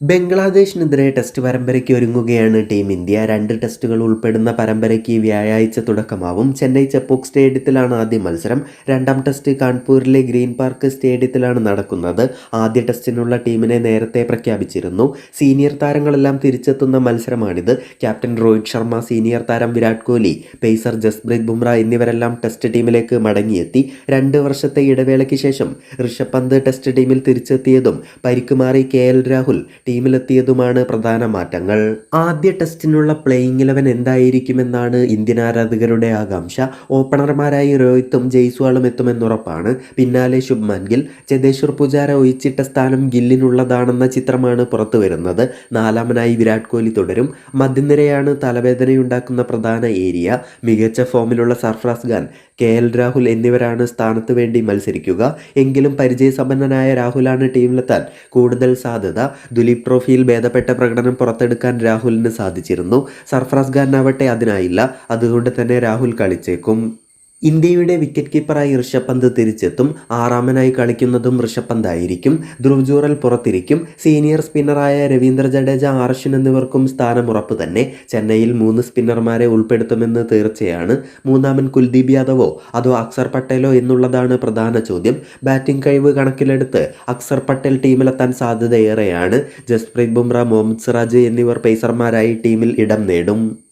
ബംഗ്ലാദേശിനെതിരെ test പരമ്പരയ്ക്ക് ഒരുങ്ങുകയാണ് team India. രണ്ട് ടെസ്റ്റുകൾ ഉൾപ്പെടുന്ന പരമ്പരയ്ക്ക് വ്യാഴാഴ്ച തുടക്കമാവും. ചെന്നൈ ചെപ്പോക്ക് സ്റ്റേഡിയത്തിലാണ് ആദ്യ മത്സരം. രണ്ടാം ടെസ്റ്റ് കാൺപൂരിലെ ഗ്രീൻ പാർക്ക് സ്റ്റേഡിയത്തിലാണ് നടക്കുന്നത്. ആദ്യ ടെസ്റ്റിനുള്ള ടീമിനെ നേരത്തെ പ്രഖ്യാപിച്ചിരുന്നു. സീനിയർ താരങ്ങളെല്ലാം തിരിച്ചെത്തുന്ന മത്സരമാണിത്. ക്യാപ്റ്റൻ രോഹിത് ശർമ്മ സീനിയർ താരം വിരാട് കോഹ്ലി പേസർ ജസ്പ്രീത് ബുംറ എന്നിവരെല്ലാം ടെസ്റ്റ് ടീമിലേക്ക് മടങ്ങിയെത്തി. രണ്ട് വർഷത്തെ ഇടവേളയ്ക്ക് ശേഷം ഋഷഭ് പന്ത് ടെസ്റ്റ് ടീമിൽ തിരിച്ചെത്തിയതും പരിക്കുമാറി കെ എൽ രാഹുൽ ടീമിലെത്തിയതുമാണ് പ്രധാന മാറ്റങ്ങൾ. ആദ്യ ടെസ്റ്റിനുള്ള പ്ലേയിങ് ഇലവൻ എന്തായിരിക്കുമെന്നാണ് ഇന്ത്യൻ ആരാധകരുടെ ആകാംക്ഷ. ഓപ്പണർമാരായി രോഹിത്തും ജയ്സ്വാളും എത്തുമെന്നുറപ്പാണ്. പിന്നാലെ ശുഭ്മാൻ ഗിൽ ചെതേശ്വർ പുജാര ഒഴിച്ചിട്ട സ്ഥാനം ഗില്ലിനുള്ളതാണെന്ന ചിത്രമാണ് പുറത്തു വരുന്നത് നാലാമനായി വിരാട് കോഹ്ലി തുടരും. മധ്യനിരയാണ് തലവേദനയുണ്ടാക്കുന്ന പ്രധാന ഏരിയ. മികച്ച ഫോമിലുള്ള സർഫ്രാസ് ഖാൻ കെ എൽ രാഹുൽ എന്നിവരാണ് സ്ഥാനത്ത് വേണ്ടി മത്സരിക്കുക. എങ്കിലും പരിചയസമ്പന്നനായ രാഹുലാണ് ടീമിലെത്താൻ കൂടുതൽ സാധ്യത. ദുലീപ് ട്രോഫിയിൽ ഭേദപ്പെട്ട പ്രകടനം പുറത്തെടുക്കാൻ രാഹുലിന് സാധിച്ചിരുന്നു. സർഫറാസ് ഖാനാവട്ടെ അതിനായില്ല. അതുകൊണ്ട് തന്നെ രാഹുൽ കളിച്ചേക്കും. ഇന്ത്യയുടെ വിക്കറ്റ് കീപ്പറായി ഋഷഭ് പന്ത് തിരിച്ചെത്തും. ആറാമനായി കളിക്കുന്നതും ഋഷഭ് പന്തായിരിക്കും ധ്രുവ് ജൂറൽ പുറത്തിരിക്കും. സീനിയർ സ്പിന്നറായ രവീന്ദ്ര ജഡേജ ആർഷിൻ എന്നിവർക്കും സ്ഥാനമുറപ്പ് തന്നെ. ചെന്നൈയിൽ മൂന്ന് സ്പിന്നർമാരെ ഉൾപ്പെടുത്തുമെന്ന് തീർച്ചയാണ്. മൂന്നാമൻ കുൽദീപ് യാദവോ അതോ അക്സർ പട്ടേലോ എന്നുള്ളതാണ് പ്രധാന ചോദ്യം. ബാറ്റിംഗ് കഴിവ് കണക്കിലെടുത്ത് അക്സർ പട്ടേൽ ടീമിലെത്താൻ സാധ്യതയേറെയാണ്. ജസ്പ്രീത് ബുംറ മുഹമ്മദ് സിറാജ് എന്നിവർ പേസർമാരായി ടീമിൽ ഇടം നേടും.